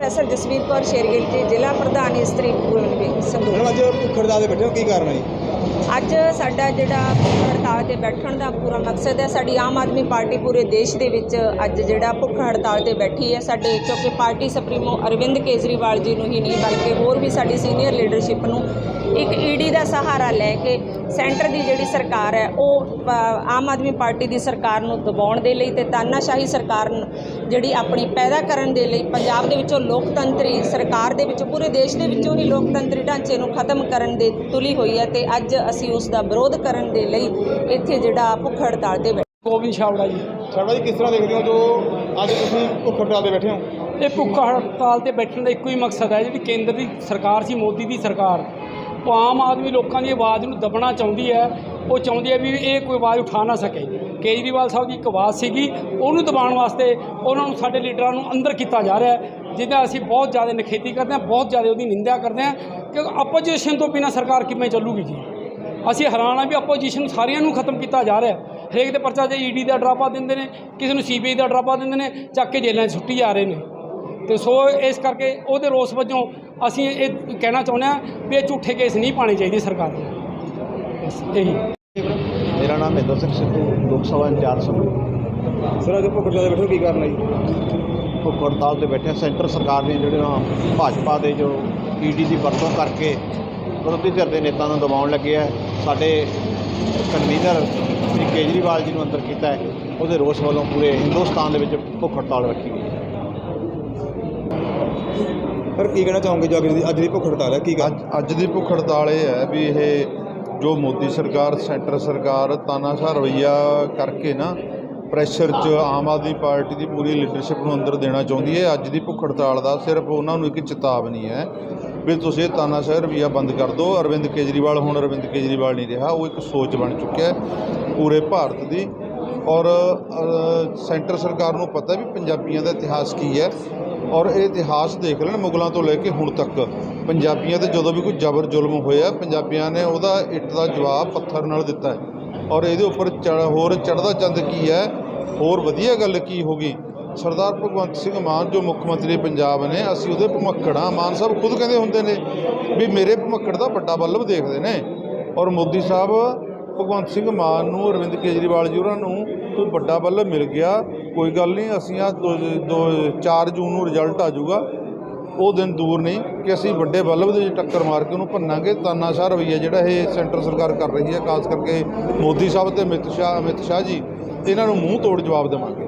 Professor Jasvir Kaur Shergill ਜੀ ਜ਼ਿਲ੍ਹਾ ਪ੍ਰਧਾਨ ਇਸਤਰੀ ਮੈਡਮ ਅੱਜ ਭੁੱਖ ਹੜਤਾਲ ਤੇ ਬੈਠੇ ਹੋ ਕੀ ਕਾਰਨ ਹੈ ਜੀ? ਅੱਜ ਸਾਡਾ ਜਿਹੜਾ ਹੜਤਾਲ ਤੇ ਬੈਠਣ ਦਾ ਪੂਰਾ ਮਕਸਦ ਹੈ ਸਾਡੀ ਆਮ ਆਦਮੀ ਪਾਰਟੀ ਪੂਰੇ ਦੇਸ਼ ਦੇ ਵਿੱਚ ਅੱਜ ਜਿਹੜਾ ਭੁੱਖ ਹੜਤਾਲ ਤੇ ਬੈਠੀ ਹੈ ਸਾਡੇ ਕਿਉਂਕਿ ਪਾਰਟੀ ਸੁਪਰੀਮੋ ਅਰਵਿੰਦ ਕੇਜਰੀਵਾਲ ਜੀ ਨੂੰ ਹੀ ਨਹੀਂ ਬਲਕਿ ਹੋਰ ਵੀ ਸਾਡੀ ਸੀਨੀਅਰ ਲੀਡਰਸ਼ਿਪ ਨੂੰ ਇੱਕ ਈਡੀ ਦਾ ਸਹਾਰਾ ਲੈ ਕੇ ਸੈਂਟਰ ਦੀ ਜਿਹੜੀ ਸਰਕਾਰ ਹੈ ਉਹ ਅ, ਆਮ ਆਦਮੀ ਪਾਰਟੀ ਦੀ ਸਰਕਾਰ ਨੂੰ ਦਬਾਉਣ ਦੇ ਲਈ ਤੇ ਤਾਨਾਸ਼ਾਹੀ ਸਰਕਾਰ ਨੂੰ ਜਿਹੜੀ ਆਪਣੀ ਪੈਦਾ ਕਰਨ ਦੇ ਲਈ ਪੰਜਾਬ ਦੇ ਵਿੱਚੋਂ ਲੋਕਤੰਤਰੀ ਸਰਕਾਰ ਦੇ ਵਿੱਚੋਂ ਪੂਰੇ ਦੇਸ਼ ਦੇ ਵਿੱਚੋਂ ਹੀ ਲੋਕਤੰਤਰੀ ਢਾਂਚੇ ਨੂੰ ਖਤਮ ਕਰਨ ਦੇ ਤੁਲੀ ਹੋਈ ਹੈ ਤੇ ਅੱਜ ਅਸੀਂ ਉਸ ਦਾ ਵਿਰੋਧ ਕਰਨ ਦੇ ਲਈ ਇੱਥੇ ਜਿਹੜਾ ਭੁੱਖ ਹੜਤਾਲ ਤੇ ਬੈਠੇ ਗੋਬਿੰਦ ਛਾਵੜਾ ਜੀ। ਸਾਡਾ ਜੀ ਕਿਸ ਤਰ੍ਹਾਂ ਦੇਖਦੇ ਹੋ ਜੋ ਅੱਜ ਤੁਸੀਂ ਭੁੱਖ ਹੜਤਾਲ ਤੇ ਬੈਠੇ ਹੋ? ਇਹ ਭੁੱਖ ਹੜਤਾਲ ਤੇ ਬੈਠਣ ਦਾ ਇੱਕੋ ਹੀ ਮਕਸਦ ਹੈ ਜਿਹੜੀ ਕੇਂਦਰ ਦੀ ਸਰਕਾਰ ਸੀ ਮੋਦੀ ਦੀ ਸਰਕਾਰ। ਆਮ ਆਦਮੀ ਲੋਕਾਂ ਦੀ ਆਵਾਜ਼ ਨੂੰ ਦਬਣਾ ਚਾਹੁੰਦੀ ਹੈ, ਉਹ ਚਾਹੁੰਦੀ ਹੈ ਵੀ ਇਹ ਕੋਈ ਆਵਾਜ਼ ਉਠਾ ਨਾ ਸਕੇ। ਕੇਜਰੀਵਾਲ ਸਾਹਿਬ ਦੀ ਇੱਕ ਆਵਾਜ਼ ਸੀਗੀ, ਉਹਨੂੰ ਦਬਾਉਣ ਵਾਸਤੇ ਉਹਨਾਂ ਨੂੰ ਸਾਡੇ ਲੀਡਰਾਂ ਨੂੰ ਅੰਦਰ ਕੀਤਾ ਜਾ ਰਿਹਾ ਹੈ, ਜਿਹਦਾ ਅਸੀਂ ਬਹੁਤ ਜ਼ਿਆਦਾ ਨਿਖੇਧੀ ਕਰਦੇ ਹਾਂ, ਬਹੁਤ ਜ਼ਿਆਦਾ ਉਹਦੀ ਨਿੰਦਿਆ ਕਰਦੇ ਹਾਂ ਕਿ ਆਪੋਜੀਸ਼ਨ ਤੋਂ ਬਿਨਾਂ ਸਰਕਾਰ ਕਿਵੇਂ ਚੱਲੂਗੀ ਜੀ? ਅਸੀਂ ਹੈਰਾਨ ਆ ਵੀ ਆਪੋਜੀਸ਼ਨ ਸਾਰਿਆਂ ਨੂੰ ਖਤਮ ਕੀਤਾ ਜਾ ਰਿਹਾ ਹੈ। ਹਰੇਕ ਦੇ ਪਰਚਾ ਜੇ ਈਡੀ ਦਾ ਡਰਾਪਾ ਦਿੰਦੇ ਨੇ, ਕਿਸੇ ਨੂੰ ਸੀਬੀਆਈ ਦਾ ਡਰਾਪਾ ਦਿੰਦੇ ਨੇ, ਚੱਕ ਕੇ ਜੇਲ੍ਹਾਂ 'ਚ ਸੁੱਟੀ ਜਾ ਰਹੇ ਨੇ। ਤੇ ਸੋ ਇਸ ਕਰਕੇ ਉਹਦੇ ਰੋਸ ਵਜੋਂ ਅਸੀਂ ਇਹ ਕਹਿਣਾ ਚਾਹੁੰਦੇ ਹਾਂ ਵੀ ਇਹ ਝੂਠੇ ਕੇਸ ਨਹੀਂ ਪਾਣੇ ਚਾਹੀਦੇ ਸਰਕਾਰ ਨੂੰ ਬਸ ਇਹੀ। ਮੇਰਾ ਨਾਮ ਮਹਿੰਦਰ ਸਿੰਘ ਸਿੱਧੂ ਲੋਕ ਸਭਾ ਇੰਚਾਰਜ ਸੰਗਰੂਰ। ਸਰ ਅੱਜ ਭੁੱਖ ਹੜਤਾਲ ਤੇ ਬੈਠੇ ਹੋ ਕੀ ਕਾਰਨ ਜੀ? ਭੁੱਖ ਹੜਤਾਲ ਤੇ ਬੈਠੇ। ਸੈਂਟਰ ਸਰਕਾਰ ਦੀਆਂ ਜਿਹੜੀਆਂ ਭਾਜਪਾ ਦੇ ਜੋ ਈਡੀ ਦੀ ਵਰਤੋਂ ਕਰਕੇ ਵਿਰੋਧੀ ਧਿਰ ਦੇ ਨੇਤਾਵਾਂ ਨੂੰ ਦਬਾਉਣ ਲੱਗੇ ਆ। ਸਾਡੇ ਕਨਵੀਨਰ ਸ੍ਰੀ ਕੇਜਰੀਵਾਲ ਜੀ ਨੂੰ ਅੰਦਰ ਕੀਤਾ ਹੈ ਉਹਦੇ ਰੋਸ ਵੱਲੋਂ ਪੂਰੇ ਹਿੰਦੁਸਤਾਨ ਦੇ ਵਿੱਚ ਭੁੱਖ ਹੜਤਾਲ ਰੱਖੀ ਗਈ। ਹੈ ਪਰ ਕੀ ਕਹਿਣਾ ਚਾਹੋਗੇ ਜੋ ਅੱਜ ਦੀ ਅੱਜ ਦੀ ਭੁੱਖ ਹੜਤਾਲ ਹੈ? ਕੀ ਅੱਜ ਅੱਜ ਦੀ ਭੁੱਖ ਹੜਤਾਲ ਇਹ ਹੈ ਵੀ ਇਹ ਜੋ ਮੋਦੀ ਸਰਕਾਰ, ਸੈਂਟਰ ਸਰਕਾਰ ਤਾਨਾਸ਼ਾਹ ਰਵਈਆ ਕਰਕੇ ਨਾ ਪ੍ਰੈਸ਼ਰ 'ਚ ਆਮ ਆਦਮੀ ਪਾਰਟੀ ਦੀ ਪੂਰੀ ਲੀਡਰਸ਼ਿਪ ਨੂੰ ਅੰਦਰ ਦੇਣਾ ਚਾਹੁੰਦੀ ਹੈ। ਅੱਜ ਦੀ ਭੁੱਖ ਹੜਤਾਲ ਦਾ ਸਿਰਫ ਉਹਨਾਂ ਨੂੰ ਇੱਕ ਚੇਤਾਵਨੀ ਹੈ ਵੀ ਤੁਸੀਂ ਇਹ ਤਾਨਾਸ਼ਾਹ ਰਵਈਆ ਬੰਦ ਕਰ ਦਿਓ। ਅਰਵਿੰਦ ਕੇਜਰੀਵਾਲ ਹੁਣ ਅਰਵਿੰਦ ਕੇਜਰੀਵਾਲ ਨਹੀਂ ਰਿਹਾ, ਉਹ ਇੱਕ ਸੋਚ ਬਣ ਚੁੱਕਿਆ ਪੂਰੇ ਭਾਰਤ ਦੀ। ਔਰ ਸੈਂਟਰ ਸਰਕਾਰ ਨੂੰ ਪਤਾ ਵੀ ਪੰਜਾਬੀਆਂ ਦਾ ਇਤਿਹਾਸ ਕੀ ਹੈ। ਔਰ ਇਹ ਇਤਿਹਾਸ ਦੇਖ ਲੈਣ ਮੁਗਲਾਂ ਤੋਂ ਲੈ ਕੇ ਹੁਣ ਤੱਕ। ਪੰਜਾਬੀਆਂ ਤੇ ਜਦੋਂ ਵੀ ਕੋਈ ਜ਼ਬਰ ਜ਼ੁਲਮ ਹੋਇਆ, ਪੰਜਾਬੀਆਂ ਨੇ ਉਹਦਾ ਇੱਟ ਦਾ ਜਵਾਬ ਪੱਥਰ ਨਾਲ ਦਿੱਤਾ ਹੈ। ਔਰ ਇਹਦੇ ਉੱਪਰ ਚੜ੍ਹ- ਹੋਰ ਚੜ੍ਹਦਾ ਚੰਦ ਕੀ ਹੈ? ਹੋਰ ਵਧੀਆ ਗੱਲ ਕੀ ਹੋ ਗਈ? ਸਰਦਾਰ ਭਗਵੰਤ ਸਿੰਘ ਮਾਨ, ਜੋ ਮੁੱਖ ਮੰਤਰੀ ਪੰਜਾਬ ਨੇ, ਅਸੀਂ ਉਹਦੇ ਭਮੱਕੜਾਂ, ਮਾਨ ਸਾਹਿਬ ਖੁਦ ਕਹਿੰਦੇ ਹੁੰਦੇ ਨੇ ਵੀ ਮੇਰੇ ਭਮੱਕੜ ਦਾ ਵੱਡਾ ਬੱਲਬ ਦੇਖਦੇ ਨੇ। ਔਰ ਮੋਦੀ ਸਾਹਿਬ ਭਗਵੰਤ ਸਿੰਘ ਮਾਨ ਨੂੰ, ਅਰਵਿੰਦ ਕੇਜਰੀਵਾਲ ਜੀ ਉਹਨਾਂ ਨੂੰ ਕੋਈ ਵੱਡਾ ਬੱਲਬ ਮਿਲ ਗਿਆ। ਕੋਈ ਗੱਲ ਨਹੀਂ, ਅਸੀਂ ਆ ਦੋ ਦੋ 4 ਜੂਨ ਨੂੰ ਰਿਜ਼ਲਟ ਆ ਜਾਊਗਾ। ਉਹ ਦਿਨ ਦੂਰ ਨਹੀਂ ਕਿ ਅਸੀਂ ਵੱਡੇ ਬੱਲਬ ਦੇ ਵਿੱਚ ਟੱਕਰ ਮਾਰ ਕੇ ਉਹਨੂੰ ਭੰਨਾਂਗੇ। ਤਾਨਾਸ਼ਾਹ ਰਵਈਆ ਜਿਹੜਾ ਇਹ ਸੈਂਟਰ ਸਰਕਾਰ ਕਰ ਰਹੀ ਹੈ, ਖਾਸ ਕਰਕੇ ਮੋਦੀ ਸਾਹਿਬ ਤੇ ਅਮਿਤ ਸ਼ਾਹ ਅਮਿਤ ਸ਼ਾਹ ਜੀ, ਇਹਨਾਂ ਨੂੰ ਮੂੰਹ ਤੋੜ ਜਵਾਬ ਦੇਵਾਂਗੇ।